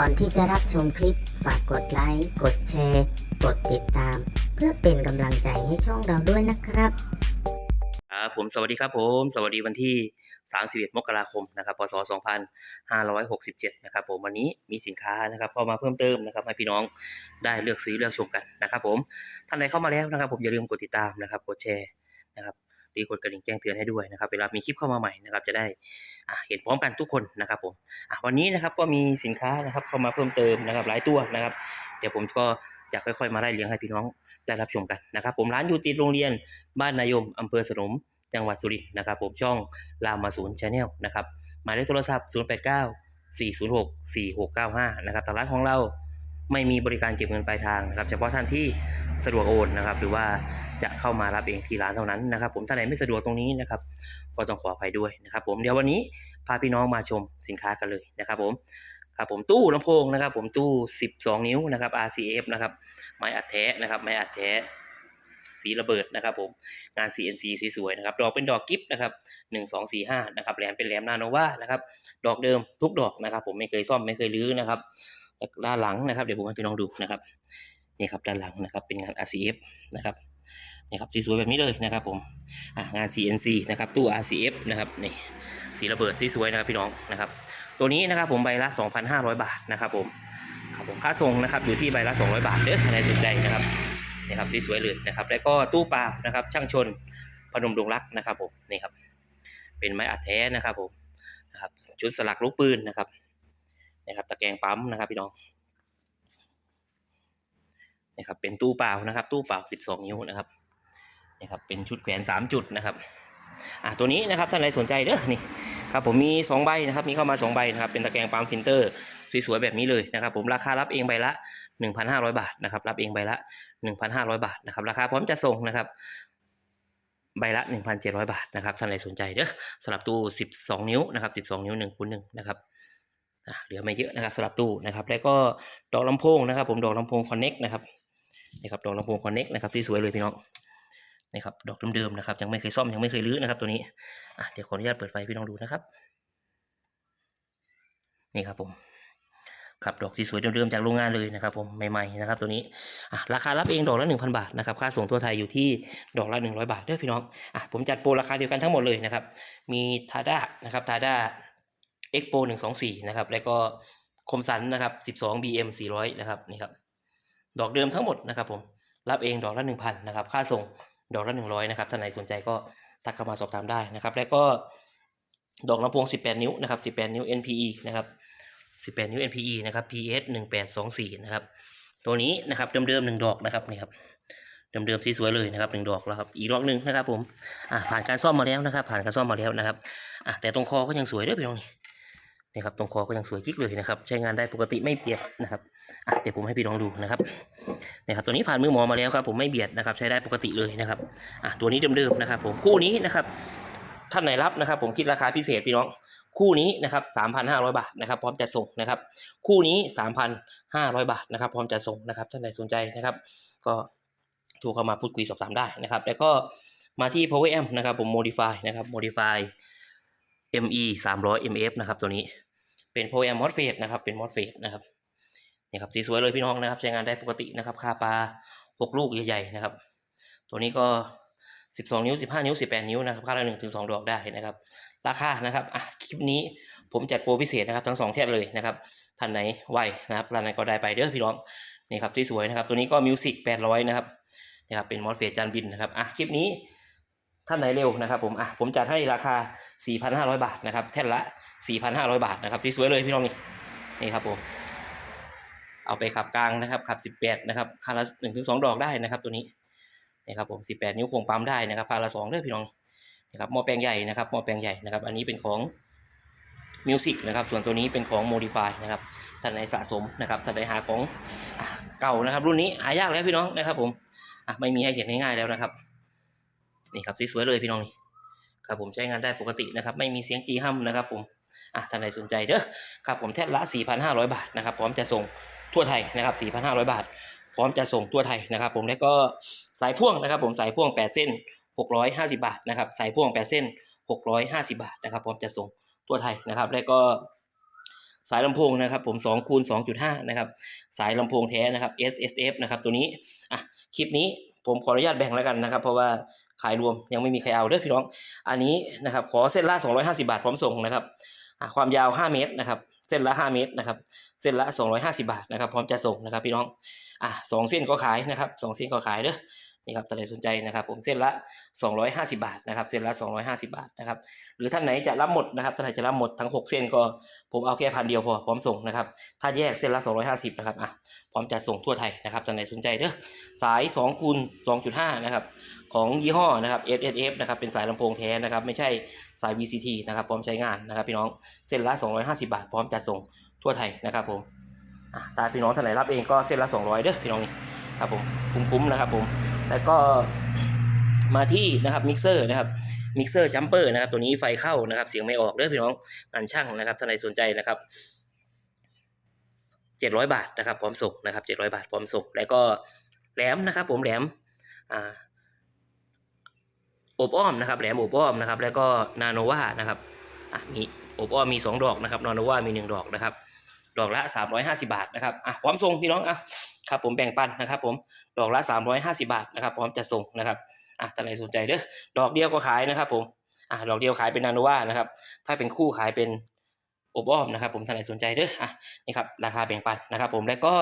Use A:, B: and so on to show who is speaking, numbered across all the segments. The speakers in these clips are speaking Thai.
A: ก่อนที่จะรับชมคลิป ฝากกดไลค์ กดแชร์ กดติดตาม เพื่อเป็นกำลังใจให้ช่องเราด้วยนะครับ
B: ครับผมสวัสดีครับผม สวัสดีวันที่ 31 มกราคมนะครับพศ 2567 นะครับผมวันนี้มีสินค้านะครับเข้ามาเพิ่มเติมนะครับให้พี่น้องได้เลือกซื้อเลือกชมกันนะครับผมท่านใดเข้ามาแล้วนะครับ ผมอย่าลืมกดติดตามนะครับ กดแชร์นะครับ รือกดกระดิ่งแจ้งเตือนให้ด้วยนะครับเวลามีคลิปเข้ามาใหม่นะครับจะได้เห็นพร้อมกันทุกคนนะครับผมวันนี้นะครับก็มีสินค้านะครับเข้ามาเพิ่มเติมนะครับหลายตัวนะครับ เดี๋ยวผมก็จะค่อยๆมาไล่เลี้ยงให้พี่น้องได้รับชมกันนะครับ ผมร้านอยู่ติดโรงเรียนบ้านนายมอำเภอสนมจังหวัดสุรินทร์นะครับ ผมช่องรามมาศูนย์ชาแนลนะครับหมายเลขโทรศัพท์ 0 8 9 4 0 6 4 6 9 5 นะครับทางร้านของเรา ไม่มีบริการเก็บเงินปลายทางนะครับเฉพาะท่านที่สะดวกโอนนะครับหรือว่าจะเข้ามารับเองที่ร้านเท่านั้นนะครับ ผมท่านไหนไม่สะดวกตรงนี้นะครับก็ต้องขออภัยด้วยนะครับ ผมเดี๋ยววันนี้พาพี่น้องมาชมสินค้ากันเลยนะครับผมครับผมตู้ลำโพงนะครับ ผมตู้ 12 นิ้วนะครับ RCF นะครับไม้อัดแท้นะครับไม้อัดแท้สีระเบิดนะครับผมงาน CNC สวยๆนะครับดอกเป็นดอกกิฟต์นะครับหนึ่งสองสี่ห้านะครับแหลมเป็นแหลมนาโนวานะครับดอกเดิมทุกดอกนะครับ ผมไม่เคยซ่อมไม่เคยรื้อนะครับ ด้านหลังนะครับเดี๋ยวผมให้พี่น้องดูนะครับนี่ครับด้านหลังนะครับเป็นงาน RCF นะครับนี่ครับสีสวยแบบนี้เลยนะครับผมงาน CNC นะครับตู้ RCF นะครับนี่สีระเบิดสีสวยนะครับพี่น้องนะครับ ตัวนี้นะครับผมใบละ 2,500 บาทนะครับผมครับผมค่าส่งนะครับอยู่ที่ใบละ 200 บาทเด้อใครสนใจนะครับนี่ครับสวยๆเลยนะครับ แล้วก็ตู้ปลานะครับ ช่างชนพนมดงรักนะครับผมนี่ครับเป็นไม้อัดแท้นะครับผมนะครับชุดสลักลูกปืนนะครับ นะครับตะแกรงปั๊มนะครับพี่น้องนี่ครับเป็นตู้เปล่านะครับ ตู้เปล่า 12 นิ้วนะครับนี่ครับเป็นชุดแขวน 3 จุดนะครับอะตัวนี้นะครับท่านใดสนใจเด้อนี่ครับผมมี 2 ใบนะครับมีเข้ามา 2 ใบนะครับเป็นตะแกรงปั๊มฟิลเตอร์สวยๆแบบนี้เลยนะครับ ผมราคารับเองใบละ 1,500 บาทนะครับรับเองใบละ 1,500 บาทนะครับราคาพร้อมจะส่งนะครับใบละ 1,700 บาทนะครับท่านใดสนใจเด้อสำหรับตู้ 12 นิ้วนะครับ 12 นิ้ว1คูณ1นะครับ เหลือไม่เยอะนะครับสำหรับตู้นะครับ แล้วก็ดอกลำโพงนะครับ ผมดอกลำโพงคอนเน็กนะครับนี่ครับดอกลำโพงคอนเน็กนะครับสวยๆเลยพี่น้องนี่ครับดอกเดิมๆนะครับ ยังไม่เคยซ่อมยังไม่เคยรื้อนะครับ ตัวนี้อะเดี๋ยวขออนุญาตเปิดไฟพี่น้องดูนะครับ นี่ครับผมครับดอกสีสวยเดิมๆจากโรงงานเลยนะครับผมใหม่ๆนะครับตัวนี้อะราคารับเองดอกละ1,000 บาทนะครับค่าส่งทั่วไทยอยู่ที่ดอกละ100 บาทเด้อพี่น้องอะผมจัดโปรราคาเดียวกันทั้งหมดเลยนะครับมีทาด้านะครับทาด้า เอ็กโป124 นะครับ แล้วก็คมสันนะครับ 12 BM 400 นะครับนี่ครับ ดอกเดิมทั้งหมดนะครับผม รับเองดอกละ 1,000 นะครับ ค่าส่งดอกละ 100 นะครับ ท่านไหนสนใจก็ทักเข้ามาสอบถามได้นะครับ แล้วก็ดอกลำโพง 18 นิ้วนะครับ 18 นิ้ว NPE นะครับ 18 นิ้ว NPE นะครับ PS 1824 นะครับ ตัวนี้นะครับเดิมๆหนึ่งดอกนะครับนี่ครับเดิมๆสีสวยเลยนะครับหนึ่งดอกแล้วครับอีกดอกหนึ่งนะครับผมอ่าผ่านการซ่อมมาแล้วนะครับ ผ่านการซ่อมมาแล้วนะครับอะแต่ตรงคอก็ยังสวยด้วยพี่น้องนี่ นี่ครับตรงคอก็ยังสวยกิ๊กเลยนะครับ ใช้งานได้ปกติไม่เบียดนะครับอะเดี๋ยวผมให้พี่น้องดูนะครับนี่ครับตัวนี้ผ่านมือหมอมาแล้วครับ ผมไม่เบียดนะครับ ใช้ได้ปกติเลยนะครับอะตัวนี้เดิมๆนะครับ ผมคู่นี้นะครับท่านไหนรับนะครับ ผมคิดราคาพิเศษพี่น้องคู่นี้นะครับ 3,500 บาทนะครับ พร้อมจะส่งนะครับ คู่นี้ 3,500 บาทนะครับ พร้อมจะส่งนะครับ ท่านใดสนใจนะครับ ก็โทรเข้ามาพูดคุยสอบถามได้นะครับ แล้วก็มาที่ Power Amp นะครับ ผม Modify นะครับ Modify ME 300 MF นะครับ ตัวนี้ เป็น Power Amp MOSFET นะครับ เป็น MOSFET นะครับนี่ครับสีสวยเลยพี่น้องนะครับ ใช้งานได้ปกตินะครับค่าปลา6ลูกใหญ่ๆนะครับ ตัวนี้ก็12นิ้ว15นิ้ว18นิ้วนะครับค่าละ1ถึง2ดอกได้นะครับ ราคานะครับอะคลิปนี้ผมจัดโปรพิเศษนะครับ ทั้งสองแท่เลยนะครับท่านไหนไหวนะครับร้านไหนก็ได้ไปเด้อพี่น้องนี่ครับสีสวยนะครับ ตัวนี้ก็มิวสิก800นะครับนะครับเป็นมอสเฟตจานบินนะครับอะคลิปนี้ท่านไหนเร็วนะครับผมอะผมจัดให้ราคา 4,500 บาทนะครับ แท่นละ 4,500 บาทนะครับสวยๆเลยพี่น้องนี่นี่ครับผมเอาไปขับกลางนะครับขับ 18 นะครับคันละ1ถึง2ดอกได้นะครับ ตัวนี้นี่ครับผม18 นิ้วโครงปั๊มได้นะครับพาละ2เด้อพี่น้องนะครับหม้อแปลงใหญ่นะครับหม้อแปลงใหญ่นะครับ อันนี้เป็นของมิวสิกนะครับส่วนตัวนี้เป็นของ Modify นะครับท่านไหนสะสมนะครับท่านไหนหาของเก่านะครับ รุ่นนี้หายากแล้วพี่น้องนะครับ ผมไม่มีให้เห็นง่ายๆแล้วนะครับ นี่ครับสวยๆเลยพี่น้องนี่ครับผมใช้งานได้ปกตินะครับ ไม่มีเสียงจีฮัมนะครับผม อะท่านใดสนใจเด้อครับผมแท่นละ 4,500 บาทนะครับพร้อมจะส่งทั่วไทยนะครับ 4,500 บาท พร้อมจะส่งทั่วไทยนะครับ ผมแล้วก็สายพ่วงนะครับ ผมสายพ่วง 8 เส้น 650 บาทนะครับสายพ่วง 8 เส้น 650 บาทนะครับพร้อมจะส่งทั่วไทยนะครับแล้วก็สายลำโพงนะครับผม2คูณ2.5นะครับสายลำโพงแท้นะครับ SSF นะครับตัวนี้อะคลิปนี้ผมขออนุญาตแบ่งแล้วกันนะครับ เพราะว่าขายรวมยังไม่มีใครเอาเด้อพี่น้อง อันนี้นะครับขอเส้นละ250 บาทพร้อมส่งนะครับ ความยาว 5 เมตรนะครับ เส้นละ 5 เมตรนะครับ เส้นละ 250 บาทนะครับ พร้อมจะส่งนะครับ พี่น้องอะสองเส้นก็ขายนะครับสองเส้นก็ขายเด้อนี่ครับท่านใดสนใจนะครับ ผมเส้นละ 250 บาทนะครับ เส้นละ 250 บาทนะครับ หรือท่านไหนจะรับหมดนะครับท่านไหนจะรับหมดทั้ง 6 เส้นก็ผมเอาแค่พันเดียวพอพร้อมส่งนะครับ ถ้าแยกเส้นละ 250 นะครับอะพร้อมจะส่งทั่วไทยนะครับท่านไหนสนใจเด้อสาย2คูณ2.5 นะครับของยี่ห้อนะครับ S S F นะครับเป็นสายลำโพงแท้นะครับไม่ใช่สาย V C T นะครับพร้อมใช้งานนะครับพี่น้องเส้นละ 250 บาท พร้อมจัดส่งทั่วไทยนะครับผมอะถ้าพี่น้องท่านไหนรับเองก็เส้นละ 200เด้อพี่น้องนี่ครับผมคุ้มๆนะครับผมแล้วก็มาที่นะครับมิกเซอร์นะครับมิกเซอร์จัมเปอร์นะครับตัวนี้ไฟเข้านะครับเสียงไม่ออกเด้อพี่น้องงานช่างนะครับท่านไหนสนใจนะครับ700บาทนะครับพร้อมส่งนะครับ700บาทพร้อมส่งแล้วก็แหลมนะครับผมแหลมอ่า อบอ้อมนะครับแหลมอบอ้อมนะครับ แล้วก็นาโนวานะครับอะมีอบอ้อมมี 2 ดอกนะครับนาโนวามี 1 ดอกนะครับ ดอกละ 350 บาทนะครับอะพร้อมส่งพี่น้องอะครับผมแบ่งปันนะครับ ผมดอกละ 350 บาทนะครับ พร้อมจะส่งนะครับอะท่านใดสนใจเด้อดอกเดียวก็ขายนะครับ ผมอะดอกเดียวขายเป็นนาโนวานะครับ ถ้าเป็นคู่ขายเป็น อบอ้อมนะครับผมท่านใดสนใจเด้ออะนี่ครับราคาแบ่งปันนะครับผมแล้วก็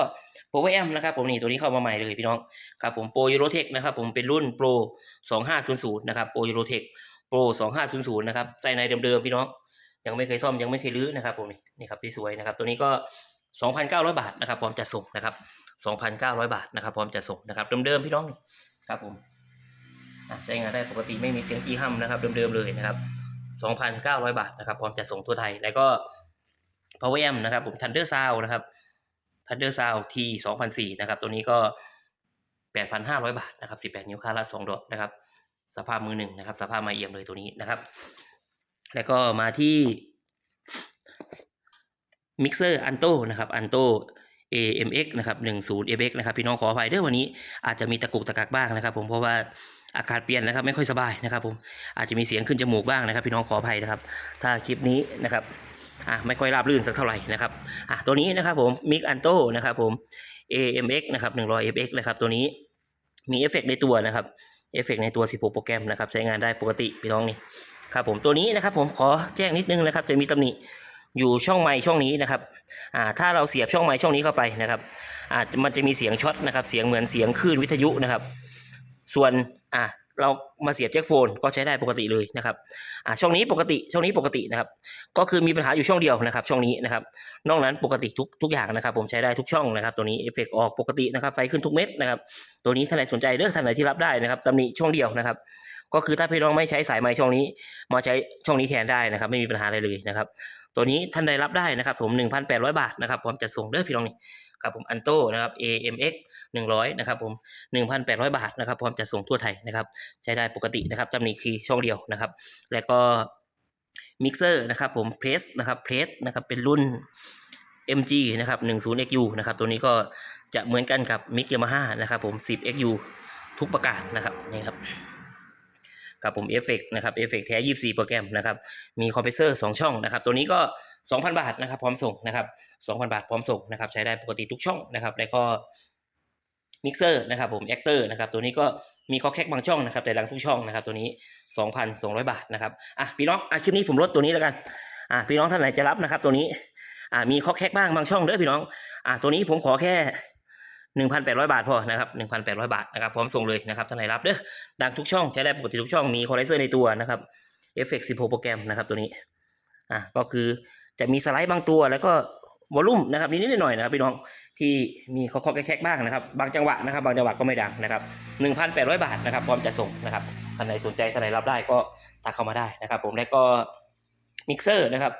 B: โปรแอมนะครับผมนี่ตัวนี้เข้ามาใหม่เลยพี่น้องครับผมโปรยูโรเทคนะครับผมเป็นรุ่นโปร2500นะครับโปรยูโรเทคโปร2500นะครับใส่ในเดิมๆพี่น้อง ยังไม่เคยซ่อมยังไม่เคยรื้อนะครับผมนี่นี่ครับสวยๆนะครับตัวนี้ก็ 2,900 บาทนะครับพร้อมจะส่งนะครับ 2,900 บาทนะครับพร้อมจะส่งนะครับเดิมๆพี่น้องนี่ครับผมใช้งานได้ปกติไม่มีเสียงจี้ห้ำนะครับเดิมๆเลยนะครับ 2,900 บาทนะครับพร้อมจะส่งทั่วไทยแล้วก็ Power Amp นะครับผม Thunder Sound นะครับ Thunder Sound T 2004นะครับ ตัวนี้ก็ 8,500 บาทนะครับ 18 นิ้วค่าละ2ดอกนะครับ สภาพมือหนึ่งนะครับ สภาพมาเอี่ยมเลยตัวนี้นะครับ แล้วก็มาที่มิกเซอร์อันโตนะครับอันโต AMX นะครับ10 ABX นะครับพี่น้องขออภัยเด้อวันนี้อาจจะมีตะกุกตะกักบ้างนะครับ ผมเพราะว่าอากาศเปลี่ยนนะครับไม่ค่อยสบายนะครับ ผมอาจจะมีเสียงขึ้นจมูกบ้างนะครับ พี่น้องขออภัยนะครับ ถ้าคลิปนี้นะครับ อะไม่ค่อยราบรื่นสักเท่าไหร่นะครับอะตัวนี้นะครับผมมิกอันโตนะครับผม AMX นะครับ100 FX นะครับตัวนี้มีเอฟเฟกต์ในตัวนะครับเอฟเฟกต์ในตัว 16 โปรแกรมนะครับ ใช้งานได้ปกติพี่น้องนี่ครับผมตัวนี้นะครับผมขอแจ้งนิดนึงนะครับ จะมีตำหนิอยู่ช่องไมค์ช่องนี้นะครับอ่าถ้าเราเสียบช่องไมค์ช่องนี้เข้าไปนะครับอ่ามันจะมีเสียงช็อตนะครับ เสียงเหมือนเสียงคลื่นวิทยุนะครับ ส่วนอ่า เรามาเสียบแจ็คโฟนก็ใช้ได้ปกติเลยนะครับอ่าช่องนี้ปกติช่องนี้ปกตินะครับ ก็คือมีปัญหาอยู่ช่องเดียวนะครับ ช่องนี้นะครับ นอกนั้นปกติทุกทุกอย่างนะครับ ผมใช้ได้ทุกช่องนะครับ ตัวนี้เอฟเฟกออกปกตินะครับ ไฟขึ้นทุกเม็ดนะครับ ตัวนี้ท่านไหนสนใจเลือกท่านไหนที่รับได้นะครับตำหนิช่องเดียวนะครับ ก็คือถ้าพี่น้องไม่ใช้สายไม้ช่องนี้ มาใช้ช่องนี้แทนได้นะครับ ไม่มีปัญหาอะไรเลยนะครับ ตัวนี้ท่านใดรับได้นะครับ ผม1,800 บาทนะครับพร้อมจัดส่งเด้อพี่น้องนี่ครับผมอันโตนะครับ AMX 100นะครับผม 1,800 บาทนะครับพร้อมจัดส่งทั่วไทยนะครับใช้ได้ปกตินะครับตำหนิคือช่องเดียวนะครับ แล้วก็มิกเซอร์นะครับผมเพรสนะครับเพรสนะครับเป็นรุ่น MG นะครับ 10XU นะครับตัวนี้ก็จะเหมือนกันกับมิกเยามาฮ่านะครับผม 10XU ทุกประการนะครับนี่ครับกับผมเอฟเฟกนะครับเอฟเฟกแท้24โปรแกรมนะครับมีคอมเพรสเซอร์2ช่องนะครับตัวนี้ก็2,000บาทนะครับพร้อมส่งนะครับ2,000บาทพร้อมส่งนะครับใช้ได้ปกติทุกช่องนะครับแล้วก็ มิกเซอร์นะครับผมแอคเตอร์นะครับตัวนี้ก็มีข้อแคกบางช่องนะครับแต่ดังทุกช่องนะครับตัวนี้ 2,200 บาทนะครับอะพี่น้องอะคลิปนี้ผมลดตัวนี้แล้วกันอะพี่น้องท่านไหนจะรับนะครับ ตัวนี้อ่ามีข้อแคกบ้างบางช่องเด้อพี่น้องอ่าตัวนี้ผมขอแค่หนึ่งพันแปดร้อยบาทพอนะครับหนึ่งพันแปดร้อยบาทนะครับพร้อมส่งเลยนะครับท่านไหนรับเด้อดังทุกช่องใช้ได้ปกติทุกช่องมีคอไลเซอร์ในตัวนะครับเอฟเฟกต์สิบหกโปรแกรมนะครับตัวนี้อ่าก็คือจะมีสไลด์บางตัวแล้วก็วอลลุ่มนะครับนิดๆหน่อยๆนะครับพี่น้อง ที่มีข้อข้อแคกๆบ้างนะครับ บางจังหวะนะครับ บางจังหวะก็ไม่ดังนะครับหนึ่งพันแปดร้อยบาทนะครับพร้อมจะส่งนะครับท่านไหนสนใจท่านไหนรับได้ก็ทักเข้ามาได้นะครับ ผมแล้วก็มิกเซอร์นะครับ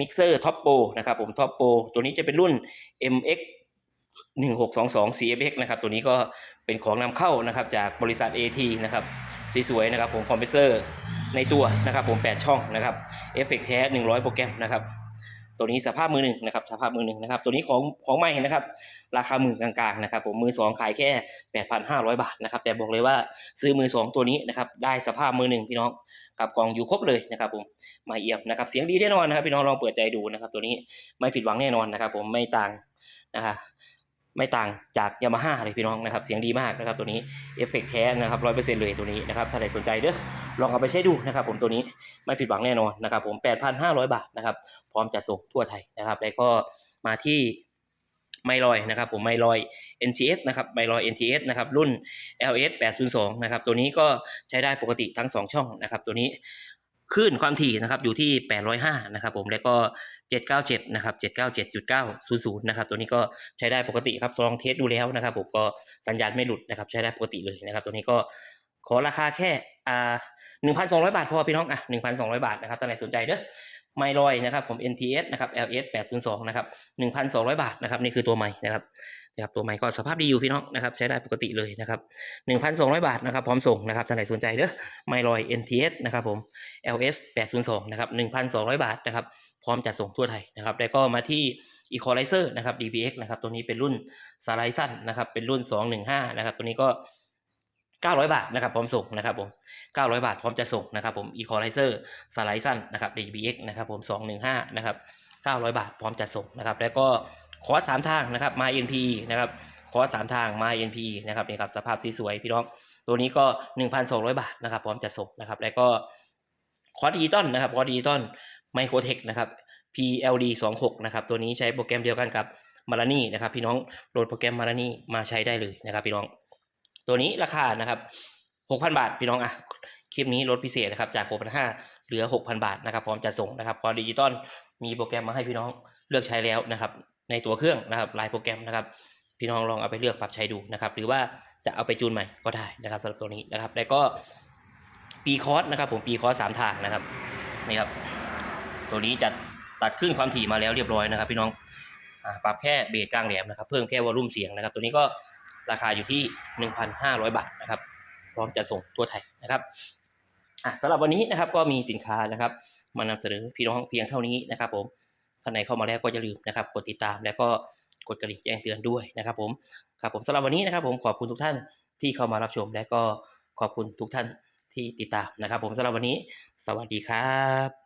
B: มิกเซอร์ท็อปโปนะครับผมท็อปโปตัวนี้จะเป็นรุ่น MX 1622 CFX นะครับตัวนี้ก็เป็นของนำเข้านะครับจากบริษัท AT นะครับสวยๆนะครับผมคอมเพรสเซอร์ในตัวนะครับผม 8 ช่องนะครับเอฟเฟกแท้ 100 โปรแกรมนะครับ ตัวนี้สภาพมือหนึ่งนะครับสภาพมือหนึ่งนะครับ ตัวนี้ของของใหม่นะครับ ราคาหมื่นกลางๆนะครับผมมือสองขายแค่ 8,500 บาทนะครับ แต่บอกเลยว่าซื้อมือสองตัวนี้นะครับได้สภาพมือหนึ่งพี่น้องกับกล่องอยู่ครบเลยนะครับผมไม่เอี่ยมนะครับ เสียงดีแน่นอนนะครับ พี่น้องลองเปิดใจดูนะครับ ตัวนี้ไม่ผิดหวังแน่นอนนะครับ ผมไม่ต่างนะครับ ไม่ต่างจากยามาฮ่าเลยพี่น้องนะครับ เสียงดีมากนะครับตัวนี้เอฟเฟกต์แท้นะครับร้อยเปอร์เซ็นต์เลยตัวนี้นะครับถ้าใครสนใจเด้อลองเอาไปใช้ดูนะครับผมตัวนี้ไม่ผิดหวังแน่นอนนะครับผม8,500บาทนะครับพร้อมจะส่งทั่วไทยนะครับแล้วก็มาที่ไมลอยนะครับผมไมลอย NTS นะครับไมลอย NTS นะครับรุ่น LS 802นะครับตัวนี้ก็ใช้ได้ปกติทั้ง 2 ช่องนะครับตัวนี้ คลื่นความถี่นะครับอยู่ที่ 805 นะครับผมแล้วก็ 797 นะครับ 797.900 นะครับตัวนี้ก็ใช้ได้ปกติครับลองเทสดูแล้วนะครับผมก็สัญญาณไม่หลุดนะครับใช้ได้ปกติเลยนะครับตัวนี้ก็ขอราคาแค่อ่า1,200 บาทพอพี่น้องอะ1,200 บาทนะครับท่านไหนสนใจเด้อไมลอยนะครับผม NTS นะครับ LS 802 นะครับ 1,200 บาทนะครับนี่คือตัวใหม่นะครับ นะครับตัวใหม่ก็สภาพดีอยู่พี่น้องนะครับใช้ได้ปกติเลยนะครับ 1,200 บาทนะครับพร้อมส่งนะครับท่านไหนสนใจเด้อไมลอย NTS นะครับผม LS 802นะครับ1,200 บาทนะครับพร้อมจัดส่งทั่วไทยนะครับแล้วก็มาที่ Equalizer นะครับ DBX นะครับตัวนี้เป็นรุ่นสไลด์สั้นนะครับเป็นรุ่น 215นะครับตัวนี้ก็900 บาทนะครับพร้อมส่งนะครับผม900 บาทพร้อมจะส่งนะครับผม Equalizer สไลด์สั้นนะครับ DBX นะครับผม215นะครับ900 บาทพร้อมจะส่งนะครับแล้วก็ คอสสามทางนะครับมา NP นะครับคอสสามทางมา NP นะครับนี่ครับสภาพสวยๆพี่น้อง ตัวนี้ก็ 1,200 บาทนะครับพร้อมจะส่งนะครับ แล้วก็คอร์สดิจิตอลนะครับคอร์สดิจิตอลไมโครเทคนะครับ PLD 26นะครับตัวนี้ใช้โปรแกรมเดียวกันกับมารานี่นะครับ พี่น้องโหลดโปรแกรมมารานี่มาใช้ได้เลยนะครับพี่น้อง ตัวนี้ราคานะครับ 6,000 บาทพี่น้องอะคลิปนี้ลดพิเศษนะครับจาก 6,500เหลือ 6,000 บาทนะครับพร้อมจะส่งนะครับพอดิจิตอลมีโปรแกรมมาให้พี่น้องเลือกใช้แล้วนะครับ ในตัวเครื่องนะครับลายโปรแกรมนะครับ พี่น้องลองเอาไปเลือกปรับใช้ดูนะครับ หรือว่าจะเอาไปจูนใหม่ก็ได้นะครับสำหรับตัวนี้นะครับ แล้วก็ปีคอร์สนะครับ ผมปีคอร์สสามทางนะครับนี่ครับ ตัวนี้จะตัดขึ้นความถี่มาแล้วเรียบร้อยนะครับ พี่น้องปรับแค่เบสกลางแหลมนะครับ เพิ่มแค่วอลลุ่มเสียงนะครับ ตัวนี้ก็ราคาอยู่ที่ 1,500 บาทนะครับ พร้อมจะส่งทั่วไทยนะครับสำหรับวันนี้นะครับก็มีสินค้านะครับ มานำเสนอพี่น้องเพียงเท่านี้นะครับผม ท่านไหนเข้ามาแล้วก็อย่าลืมนะครับกดติดตามแล้วก็กดกระดิ่งแจ้งเตือนด้วยนะครับผมครับผมสำหรับวันนี้นะครับ ผมขอบคุณทุกท่านที่เข้ามารับชม และก็ขอบคุณทุกท่านที่ติดตามนะครับ ผมสำหรับวันนี้ สวัสดีครับ